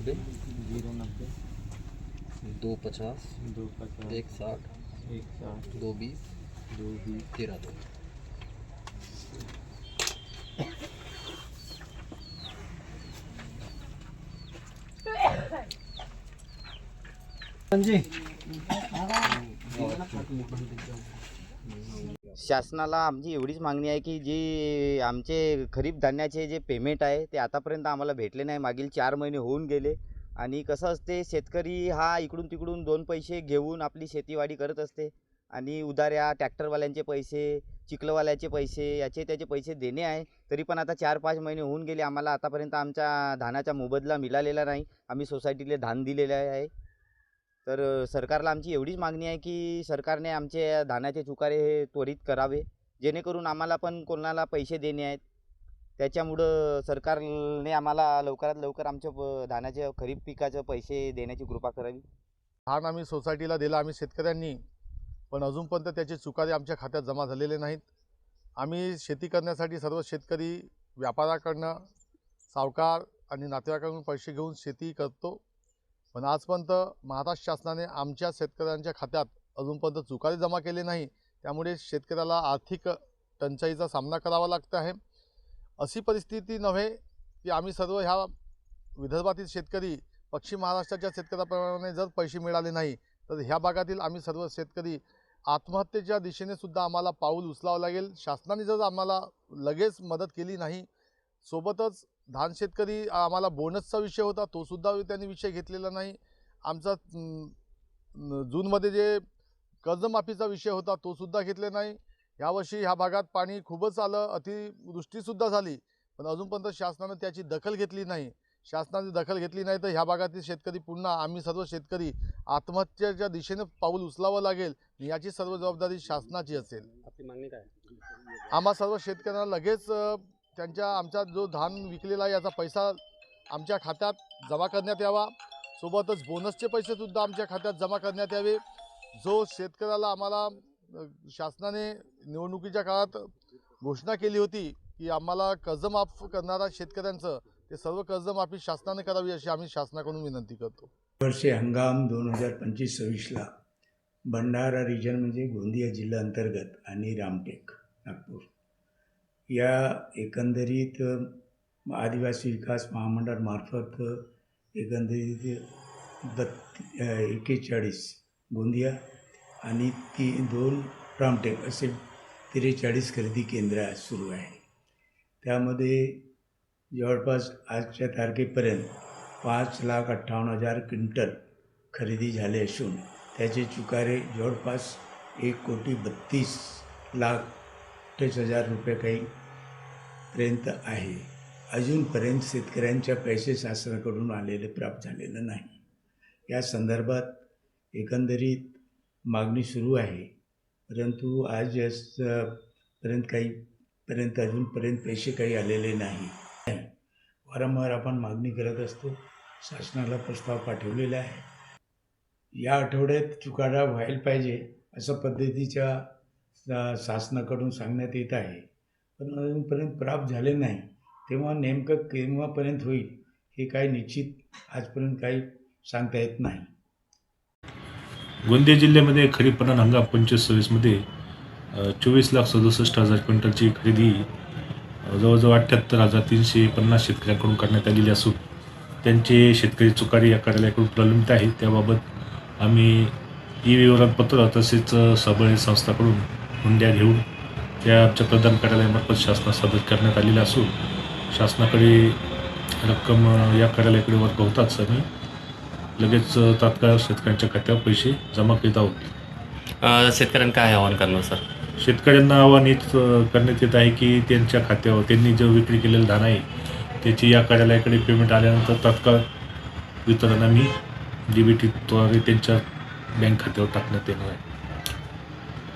नब्बे। ज़ीरो नब्बे। दो पचास। दो पचास। एक साठ। एक साठ। दो बीस। दो बीस। तेरह दो। शासनाला आमची एवढीच मागणी आहे की जी आमचे खरीप धान्याचे जे पेमेंट आहे ते आतापर्यंत आम्हाला भेटले नाही. मागील चार महिने होऊन गेले. आणि कसं असते शेतकरी हा इकडून तिकडून दोन पैसे घेऊन आपली शेतीवाडी करत असते. आणि उधाऱ्या ट्रॅक्टरवाल्यांचे पैसे चिखलवाल्याचे पैसे याचे त्याचे पैसे देणे आहे. तरी पण आता चार पाच महिने होऊन गेले. आम्हाला आतापर्यंत आमच्या धानाचा मोबदला मिळालेला नाही. आम्ही सोसायटीले धान दिलेले आहे. तर सरकारला आमची एवढीच मागणी आहे की सरकारने आमचे धानाचे चुकारे हे त्वरित करावे. जेणेकरून आम्हाला पण कोणाला पैसे देणे आहेत. त्याच्यामुळं सरकारने आम्हाला लवकरात लवकर आमच्या प- धानाच्या खरीप पिकाचं पैसे देण्याची कृपा करावी. धान आम्ही सोसायटीला दिला आम्ही शेतकऱ्यांनी. पण अजूनपर्यंत त्याचे चुकारे आमच्या खात्यात जमा झालेले नाहीत. आम्ही शेती करण्यासाठी सर्व शेतकरी व्यापाऱ्याकडनं सावकार आणि नातेवाईकांकडून पैसे घेऊन शेती करतो. पण आजपर्यंत महाराष्ट्र शासनाने आमच्या शेतकऱ्यांच्या खात्यात अजूनपर्यंत चुकारे जमा केले नाही. त्यामुळे शेतकऱ्याला आर्थिक टंचाईचा सामना करावा लागत आहे. अशी परिस्थिती नव्हे की आम्ही सर्व ह्या विदर्भातील शेतकरी पश्चिम महाराष्ट्राच्या शेतकऱ्याप्रमाणे जर पैसे मिळाले नाही तर ह्या भागातील आम्ही सर्व शेतकरी आत्महत्येच्या दिशेने सुद्धा आम्हाला पाऊल उचलावं लागेल. शासनाने जर आम्हाला लगेच मदत केली नाही सोबतच धान शेतकरी आम्हाला बोनसचा विषय होता तो सुद्धा त्यांनी विषय घेतलेला नाही. आमचा जूनमध्ये जे कर्जमाफीचा विषय होता तो सुद्धा घेतले नाही. यावर्षी ह्या भागात पाणी खूपच आलं अतिवृष्टीसुद्धा झाली पण अजूनपर्यंत शासनानं त्याची दखल घेतली नाही. शासनाने दखल घेतली नाही तर ह्या भागातील शेतकरी पुन्हा आम्ही सर्व शेतकरी आत्महत्येच्या दिशेने पाऊल उचलावं लागेल याची सर्व जबाबदारी शासनाची असेल. आपली मागणी काय? आम्हा सर्व शेतकऱ्यांना लगेच त्यांच्या आमचा जो धान विकलेला आहे याचा पैसा आमच्या खात्यात जमा करण्यात यावा. सोबतच बोनसचे पैसेसुद्धा आमच्या खात्यात जमा करण्यात यावे. जो शेतकऱ्याला आम्हाला शासनाने निवडणुकीच्या काळात घोषणा केली होती की आम्हाला कर्जमाफ करणारा शेतकऱ्यांचं ते सर्व कर्जमाफी शासनाने करावी अशी आम्ही शासनाकडून विनंती करतो. वर्षे हंगाम दोन हजार पंचवीस सव्वीसला भंडारा रिजन म्हणजे गोंदिया जिल्हा अंतर्गत आणि रामटेक नागपूर. या एकंदरीत आदिवासी विकास महामंडळामार्फत एकंदरीत बत्ती एकेचाळीस गोंदिया आणि ती दोन रामटेक असे त्रेचाळीस खरेदी केंद्र सुरू आहे. त्यामध्ये जवळपास आजच्या तारखेपर्यंत पाच लाख अठ्ठावन्न हजार क्विंटल खरेदी झाले असून त्याचे चुकारे जवळपास एक कोटी बत्तीस लाख अठ्ठावीस हजार रुपये काही पर्यंत आहे. अजूनपर्यंत शेतकऱ्यांच्या पैसे शासनाकडून आलेले प्राप्त झालेलं नाही. या संदर्भात एकंदरीत मागणी सुरू आहे. परंतु आज पर्यंत काही पर्यंत अजूनपर्यंत पैसे काही आलेले नाही. वारंवार आपण मागणी करत असतो. शासनाला प्रस्ताव पाठवलेला आहे. या आठवड्यात चुकाडा व्हायला पाहिजे अशा पद्धतीच्या शासनाकडून सांगण्यात येत आहे. पण अजूनपर्यंत प्राप्त झाले नाही. तेव्हा नेमकं केव्हापर्यंत होईल हे काही निश्चित आजपर्यंत काही सांगता येत नाही. गोंदिया जिल्ह्यामध्ये खरीप पणन हंगाम पंचवीस सव्वीसमध्ये चोवीस लाख सदुसष्ट हजार क्विंटलची खरेदी जवळजवळ अठ्ठ्याहत्तर हजार तीनशे पन्नास शेतकऱ्यांकडून करण्यात आलेली असून त्यांचे शेतकरी चुकारी या कार्यालयाकडून प्रलंबित आहे. त्याबाबत आम्ही ई विवरणपत्र तसेच सबळ संस्थाकडून हुंड्या घेऊन त्या आमच्या प्रधान कार्यालयामार्फत शासनास सादर करण्यात आलेल्या असून शासनाकडे रक्कम या कार्यालयाकडे वर्ग होताच आम्ही लगेच तात्काळ शेतकऱ्यांच्या खात्यावर पैसे जमा करीत आहोत शेतकऱ्यांना काय आवाहन करणार सर? शेतकऱ्यांना आव्हान हेच करण्यात येत आहे की त्यांच्या खात्यावर त्यांनी जो विक्री केलेलं धान आहे त्याची या कार्यालयाकडे पेमेंट आल्यानंतर तात्काळ वितरण आम्ही डी बी टीद्वारे त्यांच्या बँक खात्यावर टाकण्यात येणार आहे.